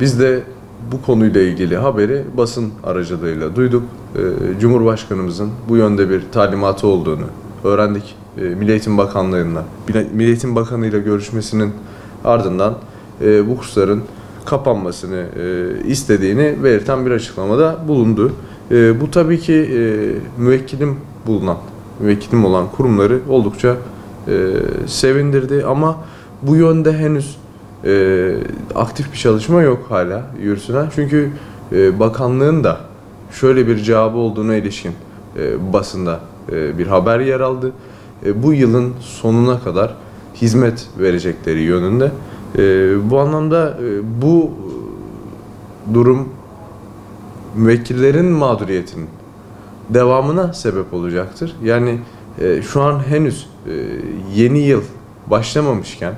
Biz de bu konuyla ilgili haberi basın aracılığıyla duyduk. Ee, Cumhurbaşkanımızın bu yönde bir talimatı olduğunu öğrendik. Ee, Milli Eğitim Bakanlığı'na, Milli Eğitim Bakanı ile görüşmesinin ardından e, bu kursların kapanmasını e, istediğini belirten bir açıklamada bulundu. E, bu tabii ki müvekkilim bulunan, müvekkilim olan kurumları oldukça sevindirdi ama bu yönde henüz e, aktif bir çalışma yok hala yürütülen. Çünkü e, bakanlığın da şöyle bir cevabı olduğuna ilişkin e, basında e, bir haber yer aldı. E, bu yılın sonuna kadar hizmet verecekleri yönünde. E, bu anlamda e, bu durum müvekkillerin mağduriyetinin devamına sebep olacaktır. Yani e, şu an henüz e, yeni yıl başlamamışken,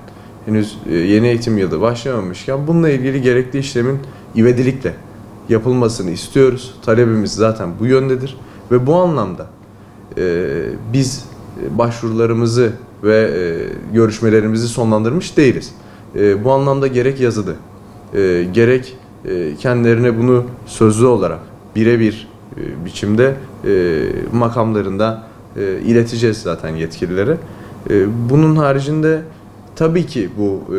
henüz e, yeni eğitim yılı başlamamışken bununla ilgili gerekli işlemin ivedilikle yapılmasını istiyoruz. Talebimiz zaten bu yöndedir ve bu anlamda e, biz başvurularımızı ve e, görüşmelerimizi sonlandırmış değiliz. E, bu anlamda gerek yazılı, e, gerek e, kendilerine bunu sözlü olarak birebir e, biçimde e, makamlarında e, ileteceğiz zaten yetkililere. E, bunun haricinde tabii ki bu e,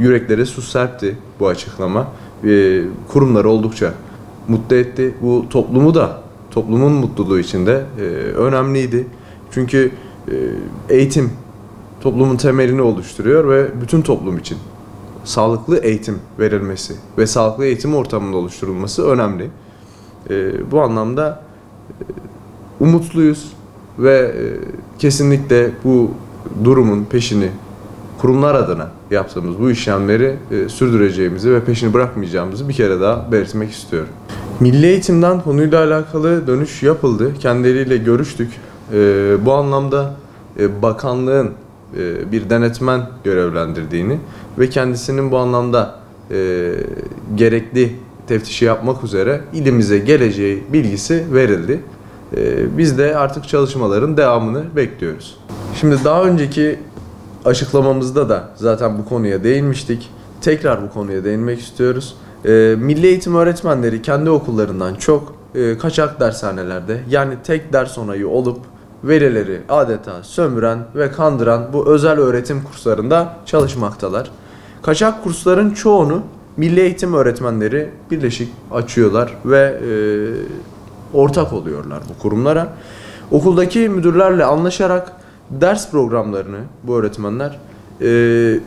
yüreklere su serpti bu açıklama. E, kurumları oldukça mutlu etti. Bu toplumu da toplumun mutluluğu içinde e, önemliydi. Çünkü e, eğitim toplumun temelini oluşturuyor ve bütün toplum için sağlıklı eğitim verilmesi ve sağlıklı eğitim ortamında oluşturulması önemli. E, bu anlamda e, umutluyuz ve e, kesinlikle bu durumun peşini kurumlar adına yaptığımız bu işlemleri e, sürdüreceğimizi ve peşini bırakmayacağımızı bir kere daha belirtmek istiyorum. Milli eğitimden konuyla alakalı dönüş yapıldı. Kendileriyle görüştük. E, bu anlamda e, bakanlığın e, bir denetmen görevlendirdiğini ve kendisinin bu anlamda e, gerekli teftişi yapmak üzere ilimize geleceği bilgisi verildi. E, biz de artık çalışmaların devamını bekliyoruz. Şimdi daha önceki açıklamamızda da zaten bu konuya değinmiştik. Tekrar bu konuya değinmek istiyoruz. E, Milli eğitim öğretmenleri kendi okullarından çok e, kaçak dershanelerde yani tek ders onayı olup verileri adeta sömüren ve kandıran bu özel öğretim kurslarında çalışmaktalar. Kaçak kursların çoğunu milli eğitim öğretmenleri birleşik açıyorlar ve e, ortak oluyorlar bu kurumlara. Okuldaki müdürlerle anlaşarak ders programlarını bu öğretmenler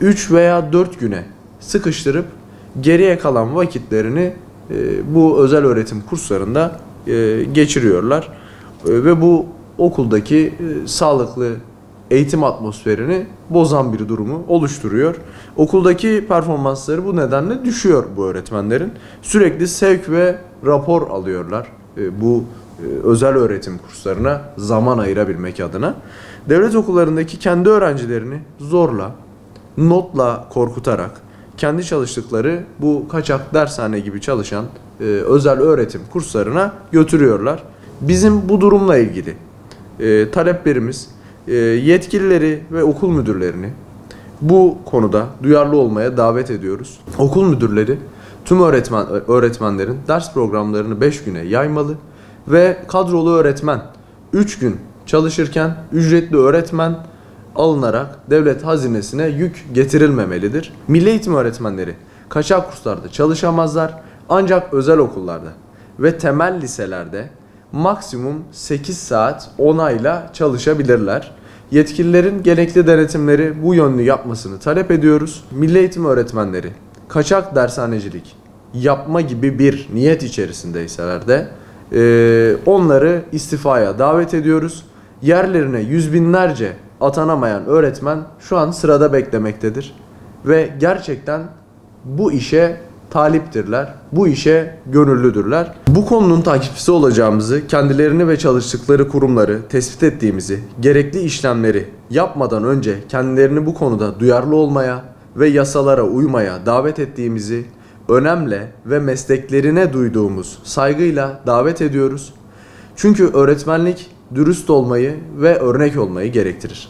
3 veya 4 güne sıkıştırıp geriye kalan vakitlerini e, bu özel öğretim kurslarında e, geçiriyorlar. E, ve bu okuldaki e, sağlıklı eğitim atmosferini bozan bir durumu oluşturuyor. Okuldaki performansları bu nedenle düşüyor bu öğretmenlerin. Sürekli sevk ve rapor alıyorlar e, bu e, özel öğretim kurslarına zaman ayırabilmek adına. Devlet okullarındaki kendi öğrencilerini zorla, notla korkutarak kendi çalıştıkları bu kaçak dershane gibi çalışan e, özel öğretim kurslarına götürüyorlar. Bizim bu durumla ilgili e, taleplerimiz e, yetkilileri ve okul müdürlerini bu konuda duyarlı olmaya davet ediyoruz. Okul müdürleri tüm öğretmen öğretmenlerin ders programlarını 5 güne yaymalı ve kadrolu öğretmen 3 gün çalışırken ücretli öğretmen alınarak devlet hazinesine yük getirilmemelidir. Milli eğitim öğretmenleri kaçak kurslarda çalışamazlar ancak özel okullarda ve temel liselerde maksimum 8 saat onayla çalışabilirler. Yetkililerin gerekli denetimleri bu yönlü yapmasını talep ediyoruz. Milli eğitim öğretmenleri kaçak dershanecilik yapma gibi bir niyet içerisindeyseler de onları istifaya davet ediyoruz. Yerlerine yüz binlerce atanamayan öğretmen şu an sırada beklemektedir. Ve gerçekten bu işe taliptirler. Bu işe gönüllüdürler. Bu konunun takipçisi olacağımızı, kendilerini ve çalıştıkları kurumları tespit ettiğimizi, gerekli işlemleri yapmadan önce kendilerini bu konuda duyarlı olmaya ve yasalara uymaya davet ettiğimizi önemle ve mesleklerine duyduğumuz saygıyla davet ediyoruz. Çünkü öğretmenlik dürüst olmayı ve örnek olmayı gerektirir.